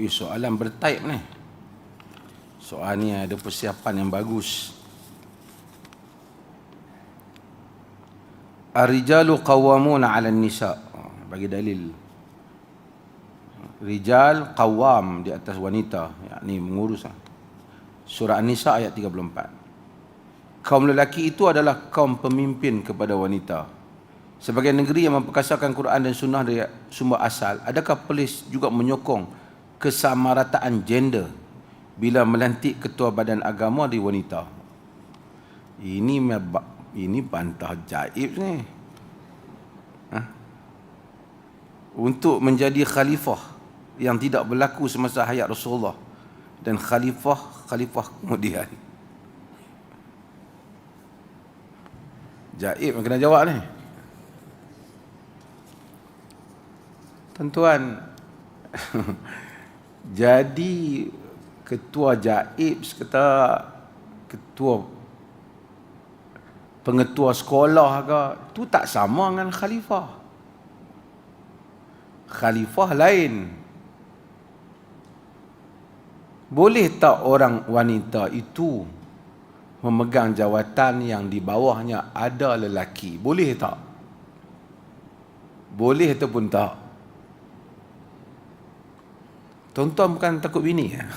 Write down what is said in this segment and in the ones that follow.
Eh, soalan bertaip ni. Soal ni ada persiapan yang bagus. Ar-rijalu qawwamuna 'ala nisa Oh, Bagi dalil. Rijal qawwam di atas wanita, yakni mengurus. Surah An-Nisa ayat 34. Kaum lelaki itu adalah kaum pemimpin kepada wanita. Sebagai negeri yang memperkasakan Quran dan Sunnah dari sumber asal, adakah polis juga menyokong kesamarataan gender bila melantik ketua badan agama di wanita? Ini ini bantah jaib ni. Ha? Untuk menjadi khalifah yang tidak berlaku semasa hayat Rasulullah dan khalifah khalifah kemudian. Jaib yang kena jawab ni. Tuan-tuan, jadi ketua jaib kata ketua pengetua sekolah ke tu tak sama dengan khalifah. Khalifah lain. Boleh tak orang wanita itu memegang jawatan yang di bawahnya ada lelaki? Boleh tak? Boleh ataupun tak? Tuan-tuan bukan takut bini ya?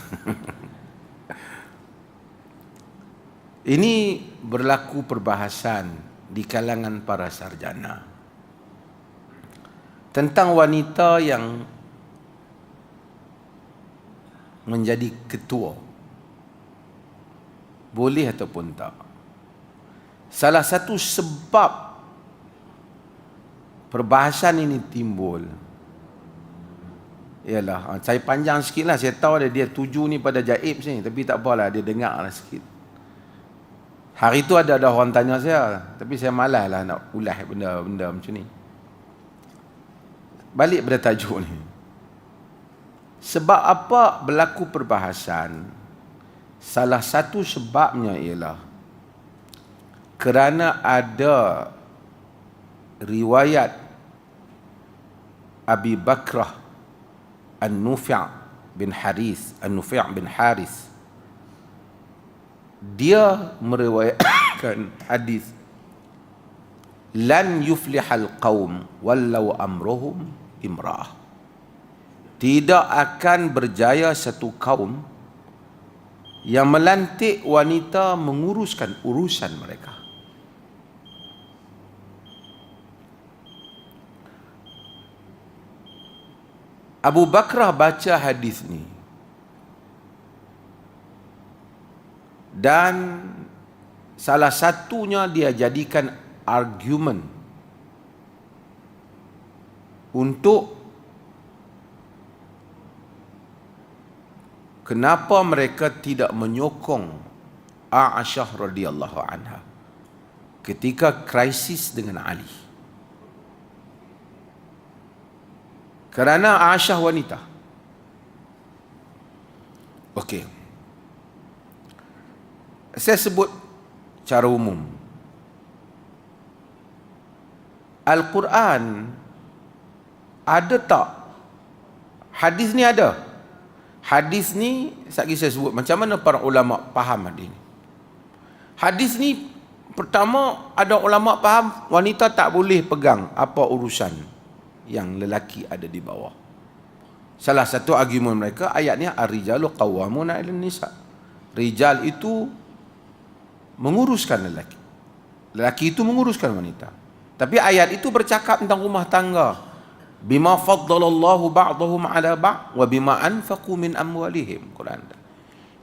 Ini berlaku perbahasan di kalangan para sarjana tentang wanita yang menjadi ketua. Boleh ataupun tak. Salah satu sebab perbahasan ini timbul ialah saya panjang sikit lah. Saya tahu ada dia tuju ni pada jaib sini tapi tak apalah dia dengar lah sikit. Hari tu ada ada orang tanya saya tapi saya malas lah nak ulas benda-benda macam ni. Balik pada tajuk ni. Sebab apa berlaku perbahasan? Salah satu sebabnya ialah kerana ada riwayat Abi Bakrah An-Nufi' bin Haris An-Nufi' bin Haris. Dia meriwayatkan hadis lan yuflihal qaum wallau amruhum imra'ah tidak akan berjaya satu kaum yang melantik wanita menguruskan urusan mereka Abu Bakrah baca hadis ni dan salah satunya dia jadikan argument untuk kenapa mereka tidak menyokong Aisyah radhiyallahu anha ketika krisis dengan Ali. Kerana Aisyah wanita. Okey. Saya sebut cara umum. Al-Quran ada tak? Hadis ni ada. Hadis ni sekali saya sebut macam mana para ulama faham hadis ni. Hadis ni pertama ada ulama faham wanita tak boleh pegang apa urusan yang lelaki ada di bawah. Salah satu argument mereka ayatnya ar-rijalu qawwamuna 'alan nisa. Rijal itu menguruskan lelaki. Lelaki itu menguruskan wanita. Tapi ayat itu bercakap tentang rumah tangga. Bima faddalallahu ba'dahum 'ala ba' wa bima anfaqu min amwalihim. Quran.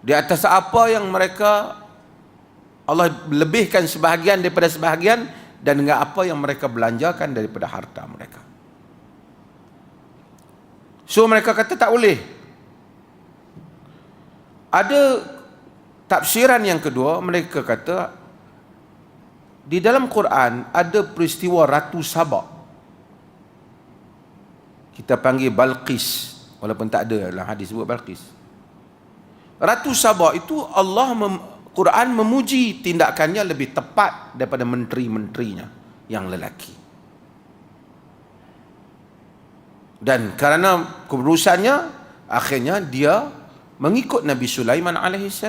Di atas apa yang mereka Allah lebihkan sebahagian daripada sebahagian dan dengan apa yang mereka belanjakan daripada harta mereka. So mereka kata tak boleh. Ada tafsiran yang kedua, mereka kata di dalam Quran ada peristiwa Ratu Sabah. Kita panggil Balqis walaupun tak ada dalam hadis sebut Balqis. Ratu Sabah itu Allah mem, Quran memuji tindakannya lebih tepat daripada menteri-menterinya yang lelaki. Dan kerana keberusannya Akhirnya dia mengikut Nabi Sulaiman AS.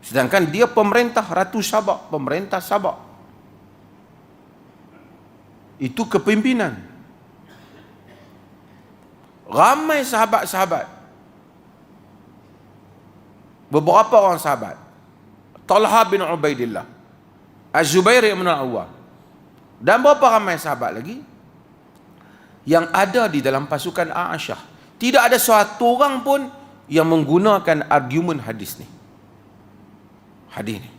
Sedangkan dia pemerintah Ratu Sabak, pemerintah Sabak. Itu kepimpinan. Ramai sahabat-sahabat. Beberapa orang sahabat. Talha bin Ubaidillah. Az-Zubair bin Awwam. Dan berapa ramai sahabat lagi yang ada di dalam pasukan Aisyah. Tidak ada suatu orang pun yang menggunakan argumen hadis ni. Hadis ni.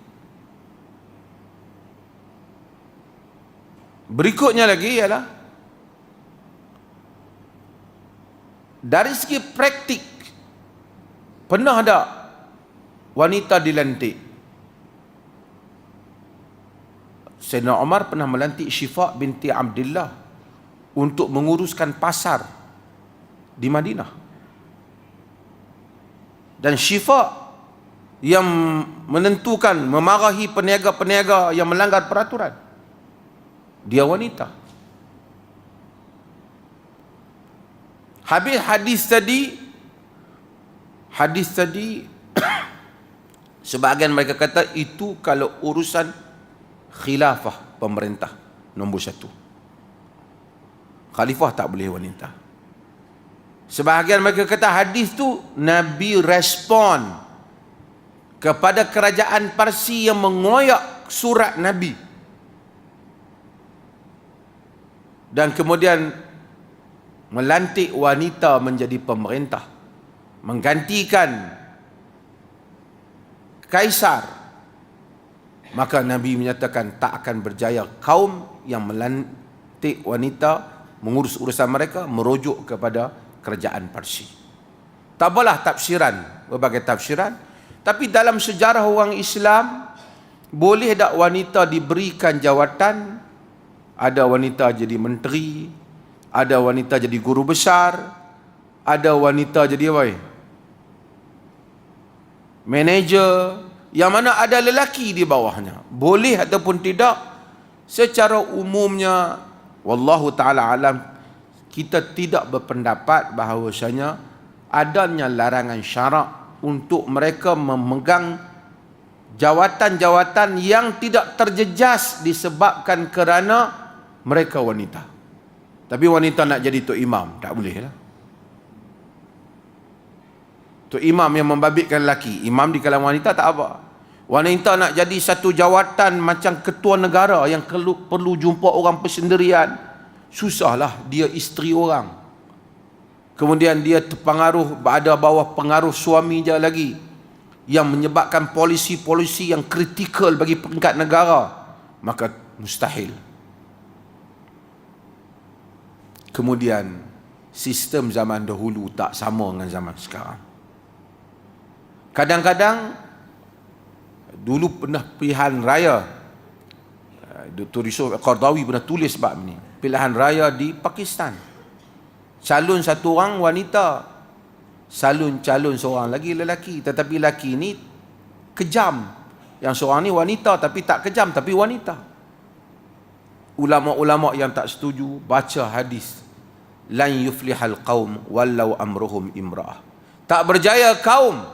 Berikutnya lagi ialah dari segi praktik pernah ada wanita dilantik Sayyidina Umar pernah melantik Syifa binti Abdullah untuk menguruskan pasar di Madinah. Dan Syifa yang menentukan memarahi peniaga-peniaga yang melanggar peraturan. Dia wanita. Habis hadis tadi hadis tadi sebahagian mereka kata itu kalau urusan khilafah pemerintah nombor satu khalifah tak boleh wanita. Sebahagian mereka kata hadis tu Nabi respon kepada kerajaan Parsi yang mengoyak surat Nabi. Dan kemudian melantik wanita menjadi pemerintah. Menggantikan kaisar. Maka Nabi menyatakan tak akan berjaya kaum yang melantik wanita mengurus urusan mereka merujuk kepada kerajaan Parsi. Tak apalah tafsiran, berbagai tafsiran. Tapi dalam sejarah orang Islam, boleh tak wanita diberikan jawatan? Ada wanita jadi menteri, ada wanita jadi guru besar, ada wanita jadi apa? Manager, yang mana ada lelaki di bawahnya boleh ataupun tidak secara umumnya wallahu taala alam kita tidak berpendapat bahawasanya adanya larangan syarak untuk mereka memegang jawatan-jawatan yang tidak terjejas disebabkan kerana mereka wanita tapi wanita nak jadi tok imam tak boleh lah Tu imam yang membabitkan lelaki. Imam di kalangan wanita tak apa. Wanita nak jadi satu jawatan macam ketua negara yang perlu, jumpa orang persendirian. Susahlah dia isteri orang. Kemudian dia terpengaruh ada bawah pengaruh suami dia lagi. Yang menyebabkan polisi-polisi yang kritikal bagi peringkat negara. Maka mustahil. Kemudian sistem zaman dahulu tak sama dengan zaman sekarang. Kadang-kadang dulu pernah pilihan raya. Eh, Dr. Yusuf Qardawi pernah tulis sebab ni. Pilihan raya di Pakistan. Calon satu orang wanita calon-calon seorang lagi lelaki. Tetapi lelaki ni kejam. Yang seorang ni wanita tapi tak kejam tapi wanita. Ulama-ulama yang tak setuju baca hadis lan yuflihal qaum wallau amruhum imra'ah. Tak berjaya kaum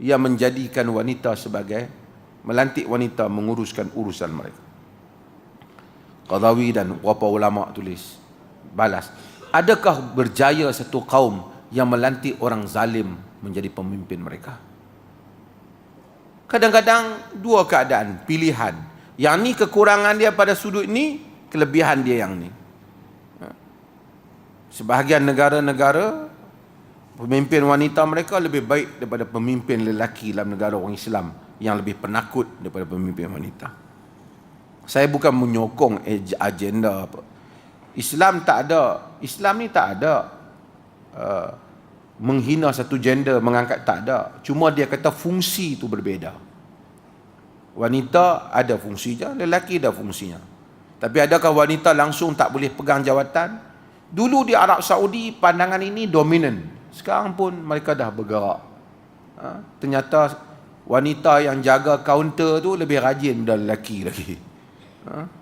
yang menjadikan wanita sebagai melantik wanita menguruskan urusan mereka. Qadawi dan beberapa ulama tulis balas. Adakah berjaya satu kaum yang melantik orang zalim menjadi pemimpin mereka? Kadang-kadang dua keadaan, pilihan. Yang ni kekurangan dia pada sudut ni, kelebihan dia yang ni. Ha. Sebahagian negara-negara pemimpin wanita mereka lebih baik daripada pemimpin lelaki dalam negara orang Islam yang lebih penakut daripada pemimpin wanita. Saya bukan menyokong agenda apa. Islam tak ada, Islam ni tak ada uh, menghina satu gender, mengangkat tak ada. Cuma dia kata fungsi itu berbeza. Wanita ada fungsi je, lelaki ada fungsinya. Tapi adakah wanita langsung tak boleh pegang jawatan? Dulu di Arab Saudi pandangan ini dominan. Sekarang pun mereka dah bergerak. Ha? Ternyata wanita yang jaga kaunter tu lebih rajin daripada lelaki lagi. Ha?